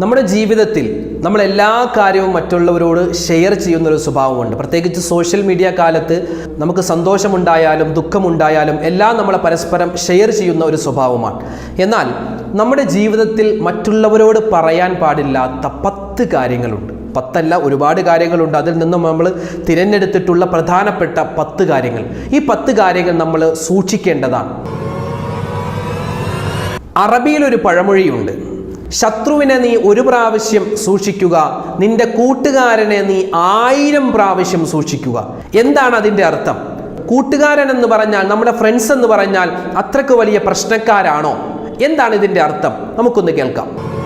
നമ്മുടെ ജീവിതത്തിൽ നമ്മൾ എല്ലാ കാര്യവും മറ്റുള്ളവരോട് ഷെയർ ചെയ്യുന്ന ഒരു സ്വഭാവമുണ്ട്. പ്രത്യേകിച്ച് സോഷ്യൽ മീഡിയ കാലത്ത് നമുക്ക് സന്തോഷമുണ്ടായാലും ദുഃഖമുണ്ടായാലും എല്ലാം നമ്മൾ പരസ്പരം ഷെയർ ചെയ്യുന്ന ഒരു സ്വഭാവമാണ്. എന്നാൽ നമ്മുടെ ജീവിതത്തിൽ മറ്റുള്ളവരോട് പറയാൻ പാടില്ലാത്ത പത്ത് കാര്യങ്ങളുണ്ട്. പത്തല്ല ഒരുപാട് കാര്യങ്ങളുണ്ട്. അതിൽ നിന്നും നമ്മൾ തിരഞ്ഞെടുത്തിട്ടുള്ള പ്രധാനപ്പെട്ട പത്ത് കാര്യങ്ങൾ. ഈ പത്ത് കാര്യങ്ങൾ നമ്മൾ സൂക്ഷിക്കേണ്ടതാണ്. അറബിയിൽ ഒരു പഴമൊഴിയുണ്ട്. ശത്രുവിനെ നീ ഒരു പ്രാവശ്യം സൂക്ഷിക്കുക. നിന്റെ കൂട്ടുകാരനെ നീ ആയിരം പ്രാവശ്യം സൂക്ഷിക്കുക. എന്താണ് അതിന്റെ അർത്ഥം? കൂട്ടുകാരൻ എന്ന് പറഞ്ഞാൽ നമ്മുടെ ഫ്രണ്ട്സ് എന്ന് പറഞ്ഞാൽ അത്രയ്ക്ക് വലിയ പ്രശ്നക്കാരാണോ? എന്താണ് ഇതിന്റെ അർത്ഥം? നമുക്കൊന്ന് കേൾക്കാം.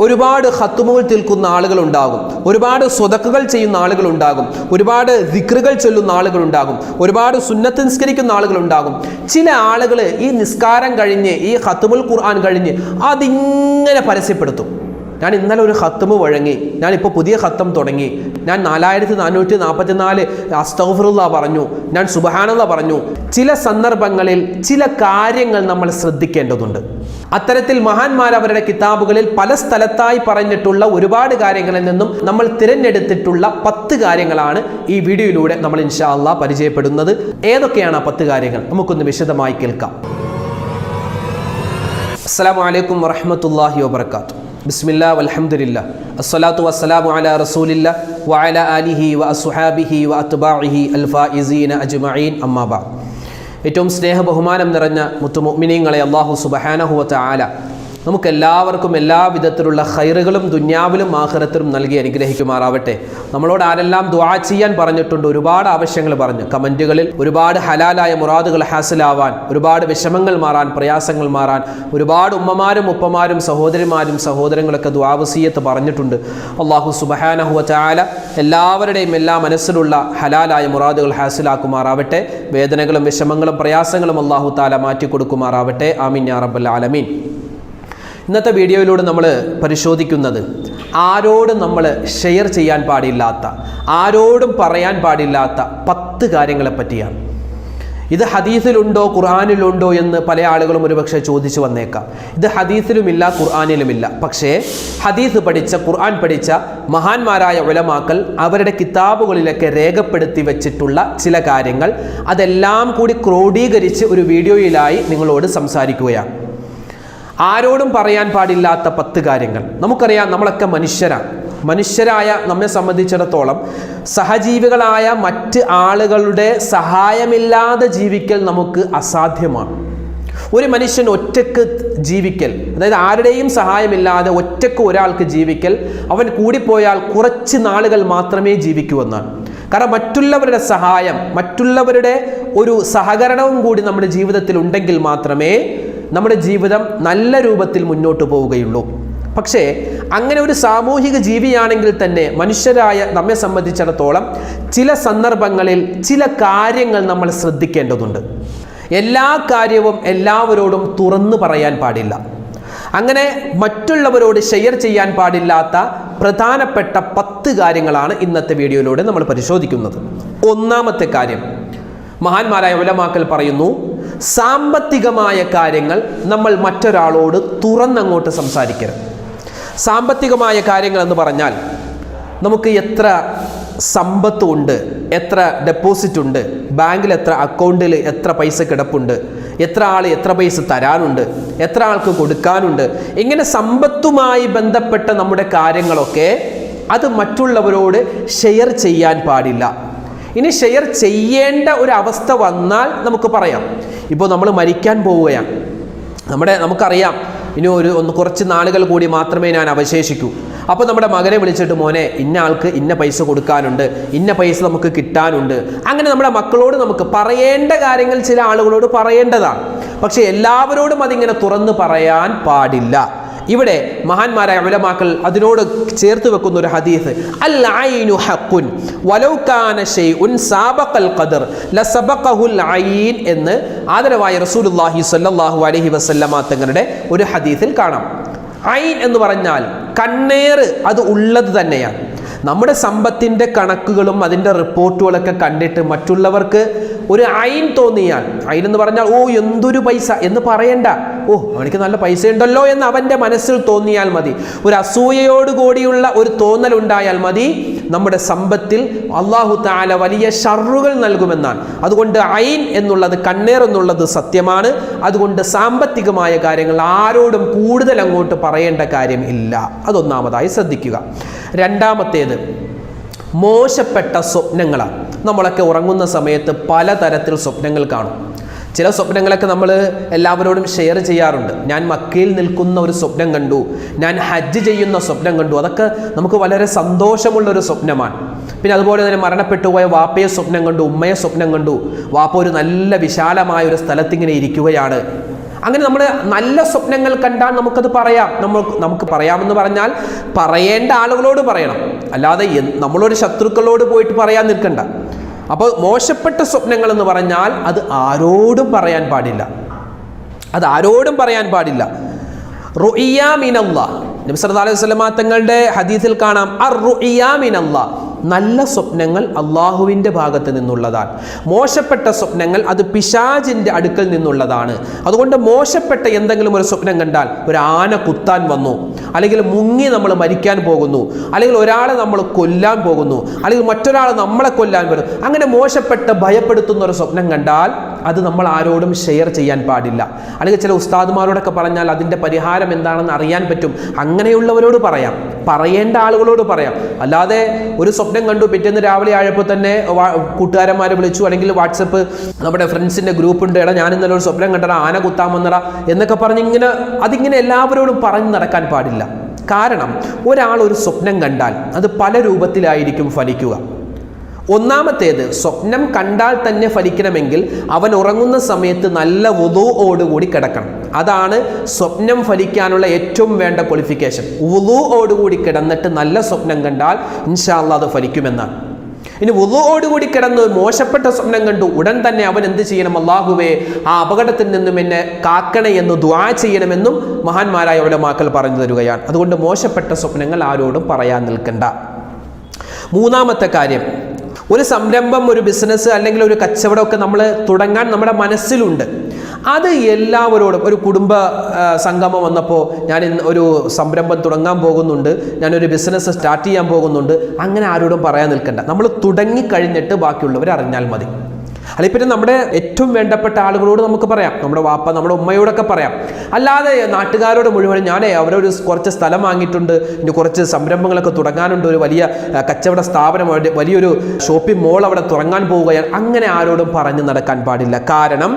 ഒരുപാട് ഹത്തുമുകൾ തീർക്കുന്ന ആളുകളുണ്ടാകും. ഒരുപാട് സ്വതക്കുകൾ ചെയ്യുന്ന ആളുകളുണ്ടാകും. ഒരുപാട് ദിക്റുകൾ ചൊല്ലുന്ന ആളുകളുണ്ടാകും. ഒരുപാട് സുന്നത്ത് നിസ്കരിക്കുന്ന ആളുകളുണ്ടാകും. ചില ആളുകൾ ഈ നിസ്കാരം കഴിഞ്ഞ് ഈ ഹത്തുമുൽ ഖുർആൻ കഴിഞ്ഞ് അതിങ്ങനെ പരസ്യപ്പെടുത്തും. ഞാൻ ഇന്നലെ ഒരു ഹത്തമ് വഴങ്ങി. ഞാൻ ഇപ്പോൾ പുതിയ ഹത്തം തുടങ്ങി. ഞാൻ നാലായിരത്തി നാനൂറ്റി നാൽപ്പത്തി നാല് അസ്തഫറുള്ള പറഞ്ഞു. ഞാൻ സുബഹാനുള്ള പറഞ്ഞു. ചില സന്ദർഭങ്ങളിൽ ചില കാര്യങ്ങൾ നമ്മൾ ശ്രദ്ധിക്കേണ്ടതുണ്ട്. അത്തരത്തിൽ മഹാന്മാർ അവരുടെ കിതാബുകളിൽ പല സ്ഥലത്തായി പറഞ്ഞിട്ടുള്ള ഒരുപാട് കാര്യങ്ങളിൽ നിന്നും നമ്മൾ തിരഞ്ഞെടുത്തിട്ടുള്ള പത്ത് കാര്യങ്ങളാണ് ഈ വീഡിയോയിലൂടെ നമ്മൾ ഇൻഷാ അള്ളാ പരിചയപ്പെടുന്നത്. ഏതൊക്കെയാണ് ആ പത്ത് കാര്യങ്ങൾ? നമുക്കൊന്ന് വിശദമായി കേൾക്കാം. അസ്സലാമു അലൈക്കും വറഹമത്തല്ലാഹി വബർക്കാത്തു ബിസ്മില്ലാ വൽഹംദുലില്ല. അസ്സലാത്തു വസ്സലാമു അലാ റസൂലില്ല വഅല ആലിഹി വ അസുഹാബിഹി വ അത്ബാഇഹി അൽഫാഇസീന അജ്മഈൻ. അമ്മാബ ഏറ്റവും സ്നേഹ ബഹുമാനം നിറഞ്ഞ മുത്തുമുഅ്മിനീങ്ങളെ അല്ലാഹു സുബ്ഹാനഹു വ തആല നമുക്കെല്ലാവർക്കും എല്ലാ വിധത്തിലുള്ള ഹൈറുകളും ദുന്യാവിലും ആഹ്റത്തിലും നൽകി അനുഗ്രഹിക്കുമാറാവട്ടെ. നമ്മളോട് ആരെല്ലാം ദുആ ചെയ്യാൻ പറഞ്ഞിട്ടുണ്ട് ഒരുപാട് ആവശ്യങ്ങൾ പറഞ്ഞു. കമന്റുകളിൽ ഒരുപാട് ഹലാലായ മുറാദുകൾ ഹാസിലാവാൻ ഒരുപാട് വിഷമങ്ങൾ മാറാൻ പ്രയാസങ്ങൾ മാറാൻ ഒരുപാട് ഉമ്മമാരും ഉപ്പമാരും സഹോദരിമാരും സഹോദരങ്ങളൊക്കെ ദ്വാവസീയത്ത് പറഞ്ഞിട്ടുണ്ട്. അള്ളാഹു സുബഹാനഹുവ ചാല എല്ലാവരുടെയും എല്ലാ മനസ്സിലുള്ള ഹലാലായ മുറാദുകൾ ഹാസിലാക്കുമാറാവട്ടെ. വേദനകളും വിഷമങ്ങളും പ്രയാസങ്ങളും അള്ളാഹു താല മാറ്റിക്കൊടുക്കുമാറാവട്ടെ. ആമീൻ യാ റബ്ബൽ ആലമീൻ. ഇന്നത്തെ വീഡിയോയിലൂടെ നമ്മൾ പരിശോധിക്കുന്നത് ആരോടും നമ്മൾ ഷെയർ ചെയ്യാൻ പാടില്ലാത്ത ആരോടും പറയാൻ പാടില്ലാത്ത പത്ത് കാര്യങ്ങളെ പറ്റിയാണ്. ഇത് ഹദീസിലുണ്ടോ ഖുർആാനിലുണ്ടോ എന്ന് പല ആളുകളും ഒരുപക്ഷെ ചോദിച്ചു വന്നേക്കാം. ഇത് ഹദീസിലുമില്ല ഖുർആാനിലുമില്ല. പക്ഷേ ഹദീസ് പഠിച്ച ഖുർആൻ പഠിച്ച മഹാന്മാരായ ഉലമാക്കൾ അവരുടെ കിതാബുകളിലൊക്കെ രേഖപ്പെടുത്തി വെച്ചിട്ടുള്ള ചില കാര്യങ്ങൾ അതെല്ലാം കൂടി ക്രോഡീകരിച്ച് ഒരു വീഡിയോയിലായി നിങ്ങളോട് സംസാരിക്കുകയാണ്. ആരോടും പറയാൻ പാടില്ലാത്ത പത്ത് കാര്യങ്ങൾ. നമുക്കറിയാം നമ്മളൊക്കെ മനുഷ്യരാണ്. മനുഷ്യരായ നമ്മെ സംബന്ധിച്ചിടത്തോളം സഹജീവികളായ മറ്റ് ആളുകളുടെ സഹായമില്ലാതെ ജീവിക്കൽ നമുക്ക് അസാധ്യമാണ്. ഒരു മനുഷ്യൻ ഒറ്റയ്ക്ക് ജീവിക്കൽ അതായത് ആരുടെയും സഹായമില്ലാതെ ഒറ്റയ്ക്ക് ഒരാൾക്ക് ജീവിക്കൽ അവൻ കൂടിപ്പോയാൽ കുറച്ച് നാളുകൾ മാത്രമേ ജീവിക്കൂ എന്നാണ്. കാരണം മറ്റുള്ളവരുടെ സഹായം മറ്റുള്ളവരുടെ ഒരു സഹകരണവും കൂടി നമ്മുടെ ജീവിതത്തിൽ ഉണ്ടെങ്കിൽ മാത്രമേ നമ്മുടെ ജീവിതം നല്ല രൂപത്തിൽ മുന്നോട്ട് പോവുകയുള്ളൂ. പക്ഷേ അങ്ങനെ ഒരു സാമൂഹിക ജീവിയാണെങ്കിൽ തന്നെ മനുഷ്യരായ നമ്മെ സംബന്ധിച്ചിടത്തോളം ചില സന്ദർഭങ്ങളിൽ ചില കാര്യങ്ങൾ നമ്മൾ ശ്രദ്ധിക്കേണ്ടതുണ്ട്. എല്ലാ കാര്യവും എല്ലാവരോടും തുറന്നു പറയാൻ പാടില്ല. അങ്ങനെ മറ്റുള്ളവരോട് ഷെയർ ചെയ്യാൻ പാടില്ലാത്ത പ്രധാനപ്പെട്ട പത്ത് കാര്യങ്ങളാണ് ഇന്നത്തെ വീഡിയോയിലൂടെ നമ്മൾ പരിശോധിക്കുന്നത്. ഒന്നാമത്തെ കാര്യം മഹാന്മാരായ ഉലമാക്കൽ പറയുന്നു സാമ്പത്തികമായ കാര്യങ്ങൾ നമ്മൾ മറ്റൊരാളോട് തുറന്നങ്ങോട്ട് സംസാരിക്കരുത്. സാമ്പത്തികമായ കാര്യങ്ങൾ എന്ന് പറഞ്ഞാൽ നമുക്ക് എത്ര സമ്പത്തുണ്ട് എത്ര ഡെപ്പോസിറ്റ് ഉണ്ട് ബാങ്കിൽ എത്ര അക്കൗണ്ടിൽ എത്ര പൈസ കിടപ്പുണ്ട് എത്ര ആൾ എത്ര പൈസ തരാനുണ്ട് എത്ര ആൾക്ക് കൊടുക്കാനുണ്ട് ഇങ്ങനെ സമ്പത്തുമായി ബന്ധപ്പെട്ട നമ്മുടെ കാര്യങ്ങളൊക്കെ അത് മറ്റുള്ളവരോട് ഷെയർ ചെയ്യാൻ പാടില്ല. ഇനി ഷെയർ ചെയ്യേണ്ട ഒരു അവസ്ഥ വന്നാൽ നമുക്ക് പറയാം ഇപ്പോൾ നമ്മൾ മരിക്കാൻ പോവുകയാണ്. നമ്മുടെ നമുക്കറിയാം ഇനി ഒരു ഒന്ന് കുറച്ച് നാളുകൾ കൂടി മാത്രമേ ഞാൻ അവശേഷിക്കൂ. അപ്പോൾ നമ്മുടെ മകനെ വിളിച്ചിട്ട് മോനെ ഇന്ന ആൾക്ക് ഇന്ന പൈസ കൊടുക്കാനുണ്ട് ഇന്ന പൈസ നമുക്ക് കിട്ടാനുണ്ട്. അങ്ങനെ നമ്മുടെ മക്കളോട് നമുക്ക് പറയേണ്ട കാര്യങ്ങൾ ചില ആളുകളോട് പറയേണ്ടതാണ്. പക്ഷേ എല്ലാവരോടും അതിങ്ങനെ തുറന്ന് പറയാൻ പാടില്ല. ഇവിടെ മഹാന്മാരായ ഉലമാക്കൾ അതിനോട് ചേർത്ത് വെക്കുന്ന ഒരു ഹദീസ്. അൽ ഐനു സാബഖൽ ഖദർ ലസബഖഹുൽ ഐൻ എന്ന് ആദരവായ റസൂലുള്ളാഹി സ്വല്ലല്ലാഹു അലൈഹി വസല്ലമ തങ്ങളുടെ ഒരു ഹദീസിൽ കാണാം. ഐൻ എന്ന് പറഞ്ഞാൽ കണ്ണേറ് അത് ഉള്ളത് തന്നെയാണ്. നമ്മുടെ സമ്പത്തിന്റെ കണക്കുകളും അതിന്റെ റിപ്പോർട്ടുകളൊക്കെ കണ്ടിട്ട് മറ്റുള്ളവർക്ക് ഒരു ഐൻ തോന്നിയാൽ ഐൻ എന്ന് പറഞ്ഞാൽ ഓ എന്തൊരു പൈസ എന്ന് പറയണ്ട. ഓ അവനിക്ക് നല്ല പൈസ ഉണ്ടല്ലോ എന്ന് അവന്റെ മനസ്സിൽ തോന്നിയാൽ മതി. ഒരു അസൂയയോട് കൂടിയുള്ള ഒരു തോന്നൽ ഉണ്ടായാൽ മതി. നമ്മുടെ സമ്പത്തിൽ അള്ളാഹു താല വലിയ ഷറുകൾ നൽകുമെന്നാണ്. അതുകൊണ്ട് ഐൻ എന്നുള്ളത് കണ്ണേർ എന്നുള്ളത് സത്യമാണ്. അതുകൊണ്ട് സാമ്പത്തികമായ കാര്യങ്ങൾ ആരോടും കൂടുതൽ അങ്ങോട്ട് പറയേണ്ട കാര്യം ഇല്ല. അതൊന്നാമതായി ശ്രദ്ധിക്കുക. രണ്ടാമത്തേത് മോശപ്പെട്ട സ്വപ്നങ്ങളാണ്. നമ്മളൊക്കെ ഉറങ്ങുന്ന സമയത്ത് പലതരത്തിൽ സ്വപ്നങ്ങൾ കാണും. ചില സ്വപ്നങ്ങളൊക്കെ നമ്മൾ എല്ലാവരോടും ഷെയർ ചെയ്യാറുണ്ട്. ഞാൻ മക്കയിൽ നിൽക്കുന്ന ഒരു സ്വപ്നം കണ്ടു. ഞാൻ ഹജ്ജ് ചെയ്യുന്ന സ്വപ്നം കണ്ടു. അതൊക്കെ നമുക്ക് വളരെ സന്തോഷമുള്ള ഒരു സ്വപ്നമാണ്. പിന്നെ അതുപോലെ തന്നെ മരണപ്പെട്ടു പോയ വാപ്പയെ സ്വപ്നം കണ്ടു ഉമ്മയെ സ്വപ്നം കണ്ടു. വാപ്പ ഒരു നല്ല വിശാലമായ ഒരു സ്ഥലത്തിങ്ങനെ ഇരിക്കുകയാണ്. അങ്ങനെ നമ്മൾ നല്ല സ്വപ്നങ്ങൾ കണ്ടാൽ നമുക്കത് പറയാം. നമ്മൾ നമുക്ക് പറയാമെന്ന് പറഞ്ഞാൽ പറയേണ്ട ആളുകളോട് പറയണം. അല്ലാതെ നമ്മളൊരു ശത്രുക്കളോട് പോയിട്ട് പറയാൻ നിൽക്കണ്ട. അപ്പോൾ മോശപ്പെട്ട സ്വപ്നങ്ങൾ എന്ന് പറഞ്ഞാൽ അത് ആരോടും പറയാൻ പാടില്ല. അത് ആരോടും പറയാൻ പാടില്ല. റുഇയാമിനല്ലാ നബി സല്ലല്ലാഹു അലൈഹി വസല്ലമ തങ്ങളുടെ ഹദീസിൽ കാണാം. അർ റുഇയാമിനല്ലാ നല്ല സ്വപ്നങ്ങൾ അള്ളാഹുവിന്റെ ഭാഗത്ത് നിന്നുള്ളതാണ്. മോശപ്പെട്ട സ്വപ്നങ്ങൾ അത് പിശാജിന്റെ അടുക്കൽ നിന്നുള്ളതാണ്. അതുകൊണ്ട് മോശപ്പെട്ട എന്തെങ്കിലും ഒരു സ്വപ്നം കണ്ടാൽ ഒരു ആന കുത്താൻ വന്നു അല്ലെങ്കിൽ മുങ്ങി നമ്മൾ മരിക്കാൻ പോകുന്നു അല്ലെങ്കിൽ ഒരാളെ നമ്മൾ കൊല്ലാൻ പോകുന്നു അല്ലെങ്കിൽ മറ്റൊരാൾ നമ്മളെ കൊല്ലാൻ വരും. അങ്ങനെ മോശപ്പെട്ട ഭയപ്പെടുത്തുന്ന ഒരു സ്വപ്നം കണ്ടാൽ അത് നമ്മൾ ആരോടും ഷെയർ ചെയ്യാൻ പാടില്ല. അല്ലെങ്കിൽ ചില ഉസ്താദുമാരോടൊക്കെ പറഞ്ഞാൽ അതിന്റെ പരിഹാരം എന്താണെന്ന് അറിയാൻ പറ്റും. അങ്ങനെയുള്ളവരോട് പറയാം. പറയേണ്ട ആളുകളോട് പറയാം. അല്ലാതെ ഒരു സ്വപ്നം കണ്ടു പിറ്റേന്ന് രാവിലെ ആയപ്പോൾ തന്നെ കൂട്ടുകാരന്മാരെ വിളിച്ചു. അല്ലെങ്കിൽ വാട്സപ്പ് നമ്മുടെ ഫ്രണ്ട്സിന്റെ ഗ്രൂപ്പ് ഉണ്ട് എടാ ഞാൻ ഇന്നലെ ഒരു സ്വപ്നം കണ്ടടാ ആന കുത്താൻ വന്നടാ എന്നൊക്കെ പറഞ്ഞ് ഇങ്ങനെ അതിങ്ങനെ എല്ലാവരോടും പറഞ്ഞ് നടക്കാൻ പാടില്ല. കാരണം ഒരാൾ ഒരു സ്വപ്നം കണ്ടാൽ അത് പല രൂപത്തിലായിരിക്കും ഫലിക്കുക. ഒന്നാമത്തേത് സ്വപ്നം കണ്ടാൽ തന്നെ ഫലിക്കണമെങ്കിൽ അവൻ ഉറങ്ങുന്ന സമയത്ത് നല്ല ഓടുകൂടി കിടക്കണം. അതാണ് സ്വപ്നം ഫലിക്കാനുള്ള ഏറ്റവും വേണ്ട ക്വാളിഫിക്കേഷൻ ഓടുകൂടി കിടന്നിട്ട് നല്ല സ്വപ്നം കണ്ടാൽ ഇൻഷാല്ല അത് ഫലിക്കുമെന്നാണ്. ഇനി വുളുവോടുകൂടി കിടന്ന് മോശപ്പെട്ട സ്വപ്നം കണ്ടു ഉടൻ തന്നെ അവൻ എന്ത് ചെയ്യണം? അള്ളാഹുവേ ആ അപകടത്തിൽ നിന്നും എന്നെ കാക്കണേ എന്ന് ദ്വാ ചെയ്യണമെന്നും മഹാന്മാരായ ഉലമാക്കൾ പറഞ്ഞു തരുകയാണ്. അതുകൊണ്ട് മോശപ്പെട്ട സ്വപ്നങ്ങൾ ആരോടും പറയാൻ നിൽക്കണ്ട. മൂന്നാമത്തെ കാര്യം ഒരു സംരംഭം ഒരു ബിസിനസ് അല്ലെങ്കിൽ ഒരു കച്ചവടമൊക്കെ നമ്മൾ തുടങ്ങാൻ നമ്മുടെ മനസ്സിലുണ്ട്. അത് എല്ലാവരോടും ഒരു കുടുംബ സംഗമം വന്നപ്പോൾ ഞാൻ ഒരു സംരംഭം തുടങ്ങാൻ പോകുന്നുണ്ട്. ഞാനൊരു ബിസിനസ് സ്റ്റാർട്ട് ചെയ്യാൻ പോകുന്നുണ്ട്. അങ്ങനെ ആരോടും പറയാൻ നിൽക്കണ്ട. നമ്മൾ തുടങ്ങി കഴിഞ്ഞിട്ട് ബാക്കിയുള്ളവർ അറിഞ്ഞാൽ മതി. അല്ലെങ്കിൽ പിന്നെ നമ്മുടെ ഏറ്റവും വേണ്ടപ്പെട്ട ആളുകളോട് നമുക്ക് പറയാം. നമ്മുടെ വാപ്പ നമ്മുടെ ഉമ്മയോടൊക്കെ പറയാം. അല്ലാതെ നാട്ടുകാരോട് മുഴുവൻ ഞാനേ അവരൊരു കുറച്ച് സ്ഥലം വാങ്ങിയിട്ടുണ്ട് ഇനി കുറച്ച് സംരംഭങ്ങളൊക്കെ തുടങ്ങാനുണ്ട് ഒരു വലിയ കച്ചവട സ്ഥാപനം വലിയൊരു ഷോപ്പിംഗ് മോൾ അവിടെ തുടങ്ങാൻ പോവുകയാണ്. അങ്ങനെ ആരോടും പറഞ്ഞു നടക്കാൻ പാടില്ല. കാരണം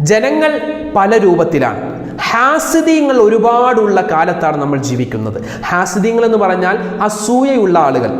ജനങ്ങൾ പല രൂപത്തിലാണ്. ഹാസിദീങ്ങൾ ഒരുപാടുള്ള കാലത്താണ് നമ്മൾ ജീവിക്കുന്നത്. ഹാസിദീങ്ങൾ എന്ന് പറഞ്ഞാൽ അസൂയയുള്ള ആളുകൾ.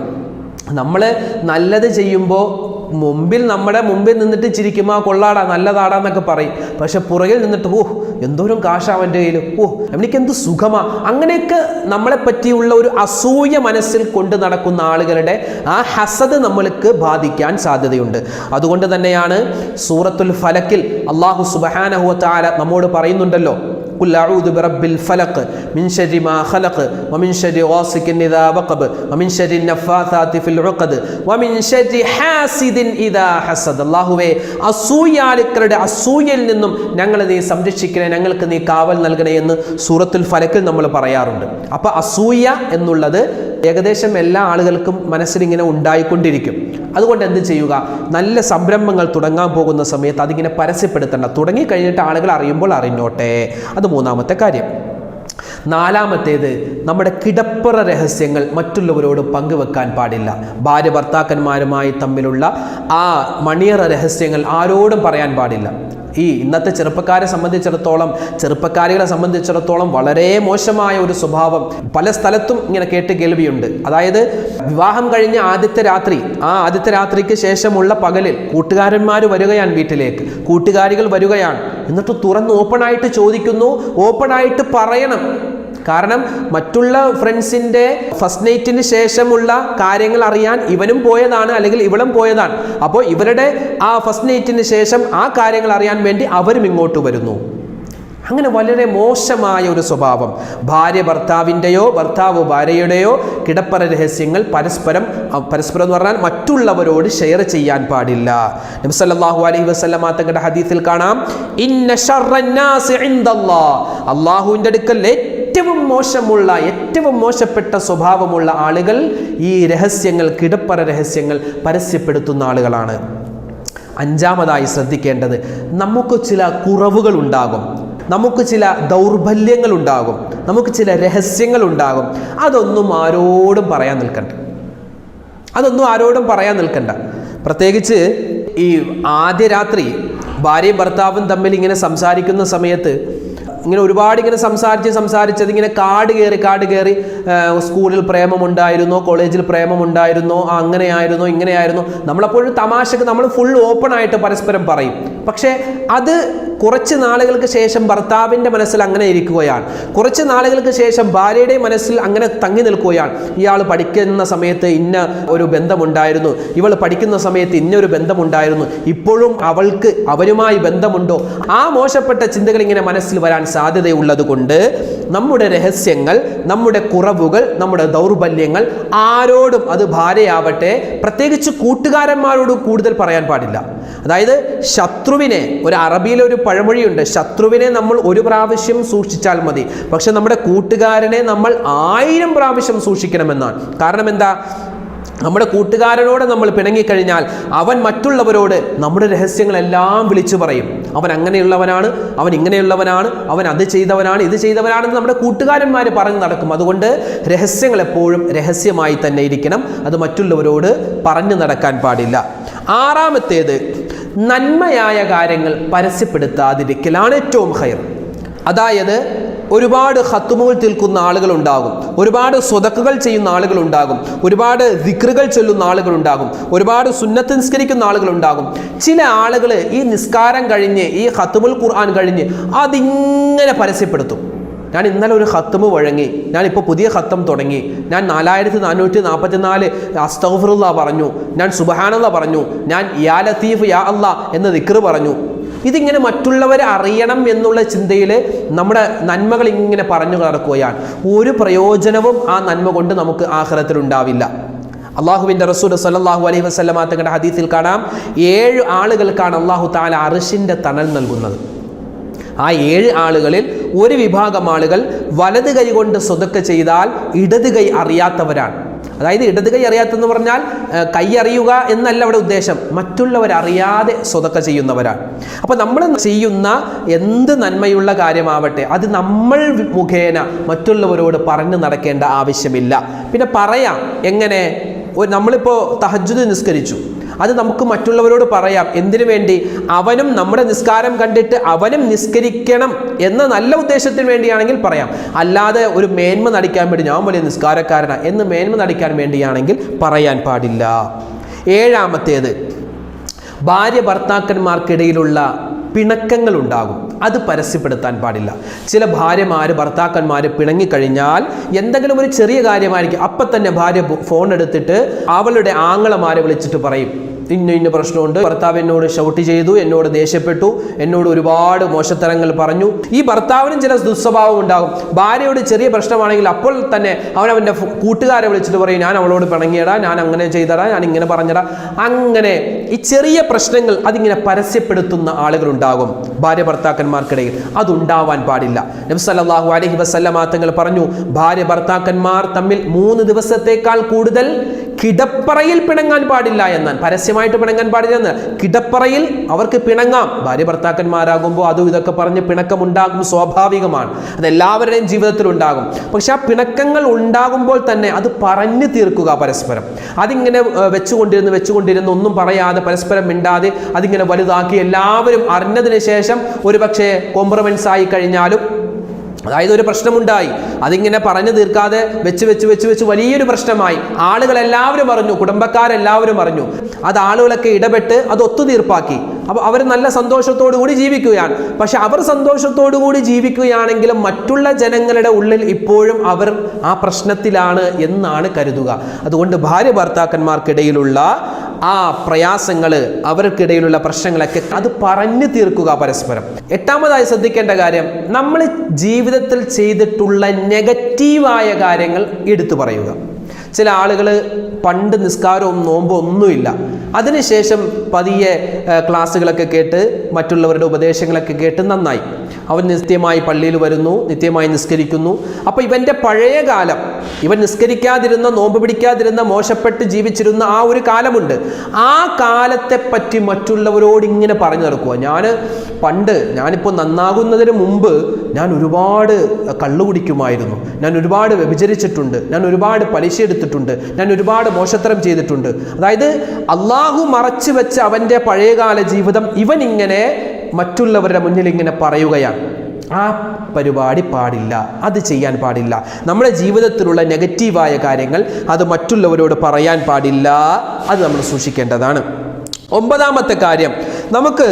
നമ്മൾ നല്ലത് ചെയ്യുമ്പോൾ മുമ്പിൽ നമ്മുടെ മുമ്പിൽ നിന്നിട്ട് ചിരിക്കും ആ കൊള്ളാടാ നല്ലതാടാ എന്നൊക്കെ പറയും. പക്ഷെ പുറകിൽ നിന്നിട്ട് ഓ എന്തോരം കാശാ അവന്റെ കയ്യിൽ ഓ അവനിക്ക് എന്ത് സുഖമാ. അങ്ങനെയൊക്കെ നമ്മളെ പറ്റിയുള്ള ഒരു അസൂയ മനസ്സിൽ കൊണ്ട് നടക്കുന്ന ആളുകളുടെ ആ ഹസദ് നമ്മൾക്ക് ബാധിക്കാൻ സാധ്യതയുണ്ട്. അതുകൊണ്ട് തന്നെയാണ് സൂറത്തുൽ ഫലക്കിൽ അള്ളാഹു സുബഹാനഹുവ താല നമ്മോട് പറയുന്നുണ്ടല്ലോ قل أعوذ برب الفلق من شر ما خلق ومن شر غاسق إذا وقب ومن شر النفاثات في العقد ومن شر حاسد إذا حسد അള്ളാഹുവേ അസൂയാലുക്കളുടെ അസൂയയിൽ നിന്നും ഞങ്ങളെ നീ സംരക്ഷിക്കണേ ഞങ്ങൾക്ക് നീ കാവൽ നൽകണേ എന്ന് സൂറത്തുൽ ഫലക്കിൽ നമ്മൾ പറയാറുണ്ട് അപ്പൊ അസൂയ എന്നുള്ളത് ഏകദേശം എല്ലാ ആളുകൾക്കും മനസ്സിലിങ്ങനെ ഉണ്ടായിക്കൊണ്ടിരിക്കും. അതുകൊണ്ട് എന്ത് ചെയ്യുക? നല്ല സംരംഭങ്ങൾ തുടങ്ങാൻ പോകുന്ന സമയത്ത് അതിങ്ങനെ പരസ്യപ്പെടുത്തണ്ട. തുടങ്ങി കഴിഞ്ഞിട്ട് ആളുകൾ അറിയുമ്പോൾ അറിഞ്ഞോട്ടെ. അത് മൂന്നാമത്തെ കാര്യം. നാലാമത്തേത് നമ്മുടെ കിടപ്പറ രഹസ്യങ്ങൾ മറ്റുള്ളവരോട് പങ്കുവെക്കാൻ പാടില്ല. ഭാര്യ ഭർത്താക്കന്മാരുമായി തമ്മിലുള്ള ആ മണിയറ രഹസ്യങ്ങൾ ആരോടും പറയാൻ പാടില്ല. ഈ ഇന്നത്തെ ചെറുപ്പക്കാരെ സംബന്ധിച്ചിടത്തോളം ചെറുപ്പക്കാരികളെ സംബന്ധിച്ചിടത്തോളം വളരെ മോശമായ ഒരു സ്വഭാവം പല സ്ഥലത്തും ഇങ്ങനെ കേട്ട് കേൾവിയുണ്ട്. അതായത് വിവാഹം കഴിഞ്ഞ ആദ്യത്തെ രാത്രി ആ ആദ്യത്തെ രാത്രിക്ക് ശേഷമുള്ള പകലിൽ കൂട്ടുകാരന്മാർ വരികയാണ് വീട്ടിലേക്ക്. കൂട്ടുകാരികൾ വരികയാണ്. എന്നിട്ട് തുറന്ന് ഓപ്പണായിട്ട് ചോദിക്കുന്നു ഓപ്പണായിട്ട് പറയണം. കാരണം മറ്റുള്ള ഫ്രണ്ട്സിന്റെ ഫസ്റ്റ് നൈറ്റിന് ശേഷമുള്ള കാര്യങ്ങൾ അറിയാൻ ഇവനും പോയതാണ് അല്ലെങ്കിൽ ഇവളും പോയതാണ്. അപ്പോൾ ഇവരുടെ ആ ഫസ്റ്റ് നൈറ്റിന് ശേഷം ആ കാര്യങ്ങൾ അറിയാൻ വേണ്ടി അവരും ഇങ്ങോട്ട് വരുന്നു. അങ്ങനെ വളരെ മോശമായ ഒരു സ്വഭാവം. ഭാര്യ ഭർത്താവിന്റെയോ ഭർത്താവ് ഭാര്യയുടെയോ കിടപ്പറ രഹസ്യങ്ങൾ പരസ്പരം പരസ്പരം എന്ന് പറഞ്ഞാൽ മറ്റുള്ളവരോട് ഷെയർ ചെയ്യാൻ പാടില്ല. നബി സല്ലല്ലാഹു അലൈഹി വസല്ലമ തങ്ങളുടെ ഹദീസിൽ കാണാം. അള്ളാഹുവിന്റെ അടുക്കൽ ഏറ്റവും മോശമുള്ള ഏറ്റവും മോശപ്പെട്ട സ്വഭാവമുള്ള ആളുകൾ ഈ രഹസ്യങ്ങൾ കിടപ്പറ രഹസ്യങ്ങൾ പരസ്യപ്പെടുത്തുന്ന ആളുകളാണ്. അഞ്ചാമതായി ശ്രദ്ധിക്കേണ്ടത് നമുക്ക് ചില കുറവുകൾ ഉണ്ടാകും. നമുക്ക് ചില ദൗർബല്യങ്ങൾ ഉണ്ടാകും. നമുക്ക് ചില രഹസ്യങ്ങൾ ഉണ്ടാകും. അതൊന്നും ആരോടും പറയാൻ നിൽക്കണ്ട. അതൊന്നും ആരോടും പറയാൻ നിൽക്കണ്ട. പ്രത്യേകിച്ച് ഈ ആദ്യ രാത്രി ഭാര്യയും ഭർത്താവും തമ്മിൽ ഇങ്ങനെ സംസാരിക്കുന്ന സമയത്ത് ഇങ്ങനെ ഒരുപാട് ഇങ്ങനെ സംസാരിച്ച് സംസാരിച്ചത് ഇങ്ങനെ കാട് കയറി കാട് കയറി സ്കൂളിൽ പ്രേമമുണ്ടായിരുന്നോ കോളേജിൽ പ്രേമമുണ്ടായിരുന്നോ അങ്ങനെയായിരുന്നോ ഇങ്ങനെയായിരുന്നോ നമ്മളപ്പോഴും തമാശക്ക് നമ്മൾ ഫുൾ ഓപ്പൺ ആയിട്ട് പരസ്പരം പറയും. പക്ഷേ അത് കുറച്ച് നാളുകൾക്ക് ശേഷം ഭർത്താവിന്റെ മനസ്സിൽ അങ്ങനെ ഇരിക്കുകയാണ്. കുറച്ച് നാളുകൾക്ക് ശേഷം ഭാര്യയുടെ മനസ്സിൽ അങ്ങനെ തങ്ങി നിൽക്കുകയാണ്. ഇയാൾ പഠിക്കുന്ന സമയത്ത് ഇന്ന ഒരു ബന്ധമുണ്ടായിരുന്നു. ഇവൾ പഠിക്കുന്ന സമയത്ത് ഇന്ന ഒരു ബന്ധമുണ്ടായിരുന്നു. ഇപ്പോഴും അവൾക്ക് അവരുമായി ബന്ധമുണ്ടോ? ആ മോശപ്പെട്ട ചിന്തകൾ ഇങ്ങനെ മനസ്സിൽ വരാൻ സാധ്യതയുള്ളത് കൊണ്ട് നമ്മുടെ രഹസ്യങ്ങൾ നമ്മുടെ കുറവുകൾ നമ്മുടെ ദൗർബല്യങ്ങൾ ആരോടും അത് ഭാര്യയാവട്ടെ പ്രത്യേകിച്ച് കൂട്ടുകാരന്മാരോട് കൂടുതൽ പറയാൻ പാടില്ല. അതായത് ശത്രുവിനെ ഒരു അറബിയിലെ ഒരു പഴമൊഴിയുണ്ട് ശത്രുവിനെ നമ്മൾ ഒരു പ്രാവശ്യം സൂക്ഷിച്ചാൽ മതി. പക്ഷെ നമ്മുടെ കൂട്ടുകാരനെ നമ്മൾ ആയിരം പ്രാവശ്യം സൂക്ഷിക്കണമെന്നാണ്. കാരണം എന്താ? നമ്മുടെ കൂട്ടുകാരനോട് നമ്മൾ പിണങ്ങിക്കഴിഞ്ഞാൽ അവൻ മറ്റുള്ളവരോട് നമ്മുടെ രഹസ്യങ്ങളെല്ലാം വിളിച്ചു പറയും. അവൻ അങ്ങനെയുള്ളവനാണ് അവൻ ഇങ്ങനെയുള്ളവനാണ് അവൻ അത് ചെയ്തവനാണ് ഇത് ചെയ്തവനാണെന്ന് നമ്മുടെ കൂട്ടുകാരന്മാർ പറഞ്ഞു നടക്കും. അതുകൊണ്ട് രഹസ്യങ്ങൾ എപ്പോഴും രഹസ്യമായി തന്നെ ഇരിക്കണം. അത് മറ്റുള്ളവരോട് പറഞ്ഞു നടക്കാൻ പാടില്ല. ആറാമത്തേത് നന്മയായ കാര്യങ്ങൾ പരസ്യപ്പെടുത്താതിരിക്കലാണ് ഏറ്റവും ഹയർ അതായത് ഒരുപാട് ഹത്തുമുകൾ തീർക്കുന്ന ആളുകളുണ്ടാകും ഒരുപാട് സ്വതക്കുകൾ ചെയ്യുന്ന ആളുകളുണ്ടാകും ഒരുപാട് ദിക്റുകൾ ചൊല്ലുന്ന ആളുകളുണ്ടാകും ഒരുപാട് സുന്നത്ത് നിസ്കരിക്കുന്ന ആളുകളുണ്ടാകും. ചില ആളുകൾ ഈ നിസ്കാരം കഴിഞ്ഞ് ഈ ഹത്തുമുൽ ഖുർആൻ കഴിഞ്ഞ് അതിങ്ങനെ പരസ്യപ്പെടുത്തും. ഞാൻ ഇന്നലെ ഒരു ഹത്തമ് വഴങ്ങി. ഞാൻ ഇപ്പോൾ പുതിയ ഹത്തം തുടങ്ങി. ഞാൻ നാലായിരത്തി നാനൂറ്റി നാൽപ്പത്തി നാല് അസ്തഫറുള്ള പറഞ്ഞു. ഞാൻ സുബഹാനുള്ള പറഞ്ഞു. ഞാൻ യാ ലത്തീഫ് യാ അല്ല എന്ന് ദിക്ർ പറഞ്ഞു. ഇതിങ്ങനെ മറ്റുള്ളവരെ അറിയണം എന്നുള്ള ചിന്തയിൽ നമ്മുടെ നന്മകൾ ഇങ്ങനെ പറഞ്ഞു കിടക്കുകയാണ്. ഒരു പ്രയോജനവും ആ നന്മ കൊണ്ട് നമുക്ക് ആഹ്റത്തിൽ ഉണ്ടാവില്ല. അള്ളാഹുവിന്റെ റസൂൽ സല്ലല്ലാഹു അലൈഹി വസല്ലമ തങ്ങളുടെ ഹദീസിൽ കാണാം ഏഴ് ആളുകൾക്കാണ് അള്ളാഹു താല അറിഷിന്റെ തണൽ നൽകുന്നത്. ആ ഏഴ് ആളുകളിൽ ഒരു വിഭാഗം ആളുകൾ വലത് കൈ കൊണ്ട് സ്വതക്ക ചെയ്താൽ ഇടത് കൈ അറിയാത്തവരാണ്. അതായത് ഇടത് കൈ അറിയാത്തെന്ന് പറഞ്ഞാൽ കൈ അറിയുക എന്നല്ല അവിടെ ഉദ്ദേശം. മറ്റുള്ളവർ അറിയാതെ സ്വതക്ക ചെയ്യുന്നവരാണ്. അപ്പോൾ നമ്മൾ ചെയ്യുന്ന എന്ത് നന്മയുള്ള കാര്യമാവട്ടെ അത് നമ്മൾ മുഖേന മറ്റുള്ളവരോട് പറഞ്ഞു നടക്കേണ്ട ആവശ്യമില്ല. പിന്നെ പറയാം എങ്ങനെ? നമ്മളിപ്പോൾ തഹജ്ജുദ് നിസ്കരിച്ചു. അത് നമുക്ക് മറ്റുള്ളവരോട് പറയാം. എന്തിനു വേണ്ടി? അവനും നമ്മുടെ നിസ്കാരം കണ്ടിട്ട് അവനും നിസ്കരിക്കണം എന്ന നല്ല ഉദ്ദേശത്തിന് വേണ്ടിയാണെങ്കിൽ പറയാം. അല്ലാതെ ഒരു മേന്മ നടിക്കാൻ വേണ്ടി ഞാൻ വലിയ നിസ്കാരക്കാരനാ എന്ന് മേന്മ നടിക്കാൻ വേണ്ടിയാണെങ്കിൽ പറയാൻ പാടില്ല. ഏഴാമത്തേത് ഭാര്യ ഭർത്താക്കന്മാർക്കിടയിലുള്ള പിണക്കങ്ങൾ ഉണ്ടാകും. അത് പരസ്യപ്പെടുത്താൻ പാടില്ല. ചില ഭാര്യമാർ ഭർത്താക്കന്മാർ പിണങ്ങിക്കഴിഞ്ഞാൽ എന്തെങ്കിലും ഒരു ചെറിയ കാര്യമായിരിക്കും. അപ്പം തന്നെ ഭാര്യ ഫോൺ എടുത്തിട്ട് അവളുടെ ആങ്ങളമാരെ വിളിച്ചിട്ട് പറയും. ഇന്ന ഇന്ന പ്രശ്നമുണ്ട്. ഭർത്താവ് എന്നോട് ഷൗട്ട് ചെയ്തു എന്നോട് ദേഷ്യപ്പെട്ടു എന്നോട് ഒരുപാട് മോശത്തരങ്ങൾ പറഞ്ഞു. ഈ ഭർത്താവിനും ചില ദുസ്വഭാവം ഉണ്ടാകും. ഭാര്യയോട് ചെറിയ പ്രശ്നമാണെങ്കിൽ അപ്പോൾ തന്നെ അവൻ അവന്റെ കൂട്ടുകാരെ വിളിച്ചിട്ട് പറയും ഞാൻ അവളോട് പിണങ്ങിയടാ ഞാൻ അങ്ങനെ ചെയ്തടാ ഞാൻ ഇങ്ങനെ പറഞ്ഞടാ. അങ്ങനെ ഈ ചെറിയ പ്രശ്നങ്ങൾ അതിങ്ങനെ പരസ്യപ്പെടുത്തുന്ന ആളുകളുണ്ടാകും ഭാര്യ ഭർത്താക്കന്മാർക്കിടയിൽ. അതുണ്ടാവാൻ പാടില്ല. നബി അലഹി അലൈഹി വസല്ലമ തങ്ങൾ പറഞ്ഞു ഭാര്യ ഭർത്താക്കന്മാർ തമ്മിൽ മൂന്ന് ദിവസത്തേക്കാൾ കൂടുതൽ കിടപ്പറയിൽ പിണങ്ങാൻ പാടില്ല എന്നാൽ പരസ്യമായിട്ട് പിണങ്ങാൻ പാടില്ല എന്ന്. കിടപ്പറയിൽ അവർക്ക് പിണങ്ങാം. ഭാര്യ ഭർത്താക്കന്മാരാകുമ്പോൾ അതും ഇതൊക്കെ പറഞ്ഞ് പിണക്കം ഉണ്ടാകും സ്വാഭാവികമാണ്. അത് എല്ലാവരുടെയും ജീവിതത്തിൽ ഉണ്ടാകും. പക്ഷെ ആ പിണക്കങ്ങൾ ഉണ്ടാകുമ്പോൾ തന്നെ അത് പറഞ്ഞു തീർക്കുക പരസ്പരം. അതിങ്ങനെ വെച്ചുകൊണ്ടിരുന്ന് വെച്ചുകൊണ്ടിരുന്ന് ഒന്നും പറയാതെ പരസ്പരം മിണ്ടാതെ അതിങ്ങനെ വലുതാക്കി എല്ലാവരും അറിഞ്ഞതിന് ശേഷം ഒരുപക്ഷെ കോംപ്രമൈസ് ആയി കഴിഞ്ഞാലും അതായത് ഒരു പ്രശ്നമുണ്ടായി. അതിങ്ങനെ പറഞ്ഞു തീർക്കാതെ വെച്ച് വെച്ച് വെച്ച് വെച്ച് വലിയൊരു പ്രശ്നമായി. ആളുകൾ എല്ലാവരും അറിഞ്ഞു കുടുംബക്കാരെല്ലാവരും അറിഞ്ഞു. അത് ആളുകളൊക്കെ ഇടപെട്ട് അത് ഒത്തുതീർപ്പാക്കി. അപ്പോൾ അവർ നല്ല സന്തോഷത്തോടു കൂടി ജീവിക്കുകയാണ്. പക്ഷെ അവർ സന്തോഷത്തോടു കൂടി ജീവിക്കുകയാണെങ്കിലും മറ്റുള്ള ജനങ്ങളുടെ ഉള്ളിൽ ഇപ്പോഴും അവർ ആ പ്രശ്നത്തിലാണ് എന്നാണ് കരുതുക. അതുകൊണ്ട് ഭാര്യ ഭർത്താക്കന്മാർക്കിടയിലുള്ള ആ പ്രയാസങ്ങൾ അവർക്കിടയിലുള്ള പ്രശ്നങ്ങളൊക്കെ അത് പറഞ്ഞു തീർക്കുക പരസ്പരം. എട്ടാമതായി ശ്രദ്ധിക്കേണ്ട കാര്യം നമ്മൾ ജീവിതത്തിൽ ചെയ്തിട്ടുള്ള നെഗറ്റീവായ കാര്യങ്ങൾ എടുത്തു പറയുക. ചില ആളുകൾ പണ്ട് നിസ്കാരവും നോമ്പോ ഒന്നുമില്ല. അതിനുശേഷം പതിയെ ക്ലാസ്സുകളൊക്കെ കേട്ട് മറ്റുള്ളവരുടെ ഉപദേശങ്ങളൊക്കെ കേട്ട് നന്നായി. അവൻ നിത്യമായി പള്ളിയിൽ വരുന്നു നിത്യമായി നിസ്കരിക്കുന്നു. അപ്പോൾ ഇവന്റെ പഴയ കാലം ഇവൻ നിസ്കരിക്കാതിരുന്ന നോമ്പ് പിടിക്കാതിരുന്ന മോശപ്പെട്ട് ജീവിച്ചിരുന്ന ആ ഒരു കാലമുണ്ട്. ആ കാലത്തെ പറ്റി മറ്റുള്ളവരോട് ഇങ്ങനെ പറഞ്ഞു നടക്കുക ഞാൻ പണ്ട് ഞാനിപ്പോൾ നന്നാകുന്നതിന് മുമ്പ് ഞാൻ ഒരുപാട് കള്ളു കുടിക്കുമായിരുന്നു. ഞാൻ ഒരുപാട് വ്യഭിചരിച്ചിട്ടുണ്ട്. ഞാൻ ഒരുപാട് പലിശ എടുത്തിട്ടുണ്ട്. ഞാൻ ഒരുപാട് മോശത്തരം ചെയ്തിട്ടുണ്ട്. അതായത് അള്ളാഹു മറച്ചു വെച്ച അവന്റെ പഴയകാല ജീവിതം ഇവൻ ഇങ്ങനെ മറ്റുള്ളവരുടെ മുന്നിൽ ഇങ്ങനെ പറയുകയാണ്. ആ പരിപാടി പാടില്ല അത് ചെയ്യാൻ പാടില്ല. നമ്മുടെ ജീവിതത്തിലുള്ള നെഗറ്റീവായ കാര്യങ്ങൾ അത് മറ്റുള്ളവരോട് പറയാൻ പാടില്ല അത് നമ്മൾ സൂക്ഷിക്കേണ്ടതാണ്. ഒമ്പതാമത്തെ കാര്യം നമുക്ക്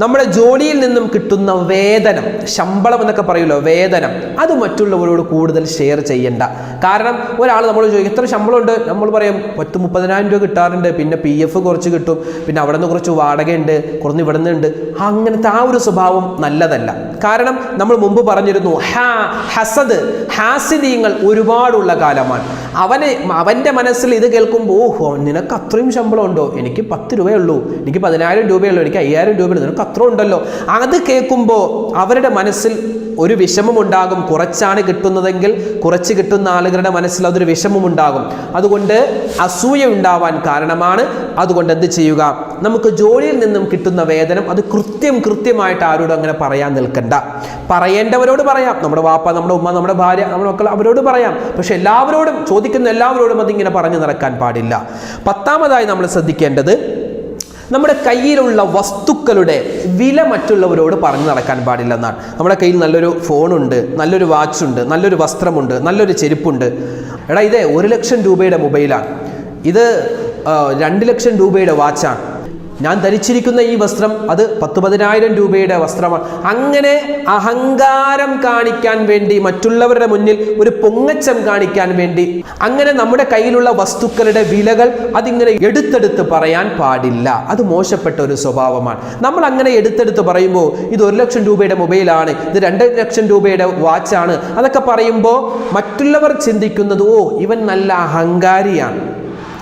നമ്മുടെ ജോലിയിൽ നിന്നും കിട്ടുന്ന വേതനം ശമ്പളം എന്നൊക്കെ പറയുമല്ലോ വേതനം അത് മറ്റുള്ളവരോട് കൂടുതൽ ഷെയർ ചെയ്യണ്ട. കാരണം ഒരാൾ നമ്മൾ ചോദിക്കും എത്ര ശമ്പളമുണ്ട്? നമ്മൾ പറയും പത്ത് മുപ്പതിനായിരം രൂപ കിട്ടാറുണ്ട് പിന്നെ പി എഫ് കുറച്ച് കിട്ടും പിന്നെ അവിടെ നിന്ന് കുറച്ച് വാടകയുണ്ട് കുറഞ്ഞ് ഇവിടെ നിന്നുണ്ട് അങ്ങനത്തെ ആ ഒരു സ്വഭാവം നല്ലതല്ല. കാരണം നമ്മൾ മുമ്പ് പറഞ്ഞിരുന്നു ഹാ ഹസദ് ഹാസിദീങ്ങൾ ഒരുപാടുള്ള കാലമാണ്. അവന് അവന്റെ മനസ്സിൽ ഇത് കേൾക്കുമ്പോൾ ഓഹോ നിനക്ക് അത്രയും ശമ്പളം ഉണ്ടോ എനിക്ക് പത്ത് രൂപയേ ഉള്ളൂ എനിക്ക് പതിനായിരം രൂപയുള്ളൂ. എനിക്ക് അയ്യായിരം രൂപയുള്ളൂ. നിനക്ക് അത്ര ഉണ്ടല്ലോ. അത് കേൾക്കുമ്പോൾ അവരുടെ മനസ്സിൽ ഒരു വിഷമമുണ്ടാകും. കുറച്ചാണ് കിട്ടുന്നതെങ്കിൽ കുറച്ച് കിട്ടുന്ന ആളുകളുടെ മനസ്സിൽ അതൊരു വിഷമമുണ്ടാകും. അതുകൊണ്ട് അസൂയ ഉണ്ടാവാൻ കാരണമാണ്. അതുകൊണ്ട് എന്ത് ചെയ്യുക? നമുക്ക് ജോലിയിൽ നിന്നും കിട്ടുന്ന വേതനം അത് കൃത്യം കൃത്യമായിട്ട് ആരോടും അങ്ങനെ പറയാൻ നിൽക്കണ്ട. പറയേണ്ടവരോട് പറയാം. നമ്മുടെ വാപ്പ നമ്മുടെ ഉമ്മ നമ്മുടെ ഭാര്യ നമ്മുടെ മക്കൾ അവരോട് പറയാം. പക്ഷെ എല്ലാവരോടും ചോദിക്കുന്ന എല്ലാവരോടും അതിങ്ങനെ പറഞ്ഞു നടക്കാൻ പാടില്ല. പത്താമതായി നമ്മൾ ശ്രദ്ധിക്കേണ്ടത് നമ്മുടെ കയ്യിലുള്ള വസ്തുക്കളുടെ വില മറ്റുള്ളവരോട് പറഞ്ഞു നടക്കാൻ പാടില്ലെന്നാണ്. നമ്മുടെ കയ്യിൽ നല്ലൊരു ഫോണുണ്ട് നല്ലൊരു വാച്ചുണ്ട് നല്ലൊരു വസ്ത്രമുണ്ട് നല്ലൊരു ചെരുപ്പുണ്ട്. എടാ ഇതേ ഒരു ലക്ഷം രൂപയുടെ മൊബൈലാണ്. ഇത് രണ്ട് ലക്ഷം രൂപയുടെ വാച്ചാണ്. ഞാൻ ധരിച്ചിരിക്കുന്ന ഈ വസ്ത്രം അത് പത്ത് പതിനായിരം രൂപയുടെ വസ്ത്രമാണ്. അങ്ങനെ അഹങ്കാരം കാണിക്കാൻ വേണ്ടി മറ്റുള്ളവരുടെ മുന്നിൽ ഒരു പൊങ്ങച്ചം കാണിക്കാൻ വേണ്ടി അങ്ങനെ നമ്മുടെ കയ്യിലുള്ള വസ്തുക്കളുടെ വിലകൾ അതിങ്ങനെ എടുത്തെടുത്ത് പറയാൻ പാടില്ല. അത് മോശപ്പെട്ട ഒരു സ്വഭാവമാണ്. നമ്മൾ അങ്ങനെ എടുത്തെടുത്ത് പറയുമ്പോൾ ഇത് ഒരു ലക്ഷം രൂപയുടെ മൊബൈലാണ് ഇത് രണ്ട് ലക്ഷം രൂപയുടെ വാച്ചാണ്. അതൊക്കെ പറയുമ്പോൾ മറ്റുള്ളവർ ചിന്തിക്കുന്നത് ഓ ഇവൻ നല്ല അഹങ്കാരിയാണ്.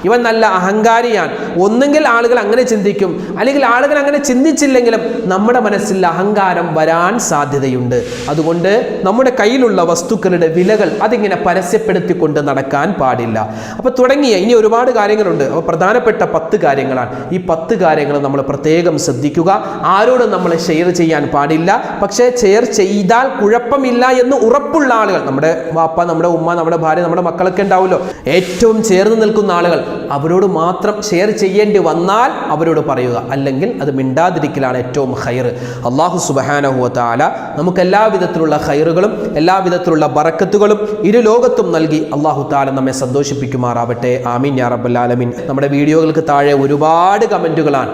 ഇവൻ നല്ല അഹങ്കാരിയാണ്. ഒന്നുകിൽ ആളുകൾ അങ്ങനെ ചിന്തിക്കും. അല്ലെങ്കിൽ ആളുകൾ അങ്ങനെ ചിന്തിച്ചില്ലെങ്കിലും നമ്മുടെ മനസ്സിൽ അഹങ്കാരം വരാൻ സാധ്യതയുണ്ട്. അതുകൊണ്ട് നമ്മുടെ കയ്യിലുള്ള വസ്തുക്കളുടെ വിലകൾ അതിങ്ങനെ പരസ്യപ്പെടുത്തിക്കൊണ്ട് നടക്കാൻ പാടില്ല. അപ്പോൾ തുടങ്ങിയ ഇനി ഒരുപാട് കാര്യങ്ങളുണ്ട്. അപ്പോൾ പ്രധാനപ്പെട്ട പത്ത് കാര്യങ്ങളാണ്. ഈ പത്ത് കാര്യങ്ങൾ നമ്മൾ പ്രത്യേകം ശ്രദ്ധിക്കുക. ആരോടും നമ്മൾ ഷെയർ ചെയ്യാൻ പാടില്ല. പക്ഷേ ഷെയർ ചെയ്താൽ കുഴപ്പമില്ല എന്ന് ഉറപ്പുള്ള ആളുകൾ നമ്മുടെ വാപ്പ നമ്മുടെ ഉമ്മ നമ്മുടെ ഭാര്യ നമ്മുടെ മക്കളൊക്കെ ഉണ്ടാവുമല്ലോ. ഏറ്റവും ചേർന്ന് നിൽക്കുന്ന ആളുകൾ അവരോട് മാത്രം ഷെയർ ചെയ്യേണ്ടി വന്നാൽ അവരോട് പറയുക. അല്ലെങ്കിൽ അത് മിണ്ടാതിരിക്കലാണ് ഏറ്റവും ഹൈർ അള്ളാഹു സുബഹാനഹുവ താല നമുക്ക് എല്ലാവിധത്തിലുള്ള ഹൈറുകളും എല്ലാവിധത്തിലുള്ള ബറക്കത്തുകളും ഇരു ലോകത്തും നൽകി അള്ളാഹു താല നമ്മെ സന്തോഷിപ്പിക്കുമാറാവട്ടെ. ആമീൻ യാ റബ്ബൽ ആലമീൻ. നമ്മുടെ വീഡിയോകൾക്ക് താഴെ ഒരുപാട് കമന്റുകളാണ്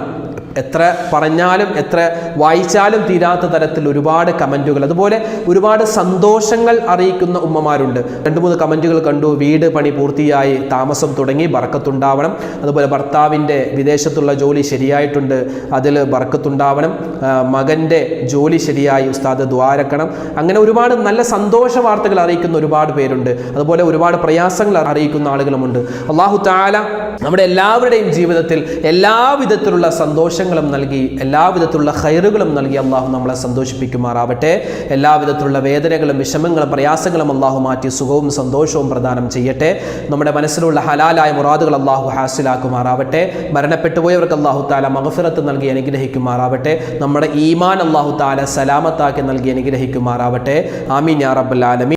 എത്ര പറഞ്ഞാലും എത്ര വായിച്ചാലും തീരാത്ത തരത്തിൽ ഒരുപാട് കമന്റുകൾ അതുപോലെ ഒരുപാട് സന്തോഷങ്ങൾ അറിയിക്കുന്ന ഉമ്മമാരുണ്ട്. രണ്ട് മൂന്ന് കമന്റുകൾ കണ്ടു. വീട് പണി പൂർത്തിയായി താമസം തുടങ്ങി ബറക്കത്തുണ്ടാവണം അതുപോലെ ഭർത്താവിന്റെ വിദേശത്തുള്ള ജോലി ശരിയായിട്ടുണ്ട്. അതിൽ ബറക്കത്തുണ്ടാവണം മകന്റെ ജോലി ശരിയായി ഉസ്താദ് ദ്വാരക്കണം. അങ്ങനെ ഒരുപാട് നല്ല സന്തോഷ വാർത്തകൾ അറിയിക്കുന്ന ഒരുപാട് പേരുണ്ട്. അതുപോലെ ഒരുപാട് പ്രയാസങ്ങൾ അറിയിക്കുന്ന ആളുകളുമുണ്ട്. അള്ളാഹു താല നമ്മുടെ എല്ലാവരുടെയും ജീവിതത്തിൽ എല്ലാവിധത്തിലുള്ള സന്തോഷങ്ങളും നൽകി എല്ലാവിധത്തിലുള്ള ഹൈറുകളും നൽകി അള്ളാഹു നമ്മളെ സന്തോഷിപ്പിക്കുമാറാവട്ടെ. എല്ലാവിധത്തിലുള്ള വേദനകളും വിഷമങ്ങളും പ്രയാസങ്ങളും അള്ളാഹു മാറ്റി സുഖവും സന്തോഷവും പ്രദാനം ചെയ്യട്ടെ. നമ്മുടെ മനസ്സിലുള്ള ഹലാലായ മുറാദുകൾ അള്ളാഹു ഹാസിലാക്കുമാറാവട്ടെ. മരണപ്പെട്ടുപോയവർക്ക് അള്ളാഹു താല മഹഫിറത്ത് നൽകി അനുഗ്രഹിക്കുമാറാവട്ടെ. നമ്മുടെ ഈമാൻ അള്ളാഹു താല സലാമത്താക്കി നൽകി അനുഗ്രഹിക്കുമാറാവട്ടെ. ആമീൻ യാ റബ്ബൽ ആലമീൻ.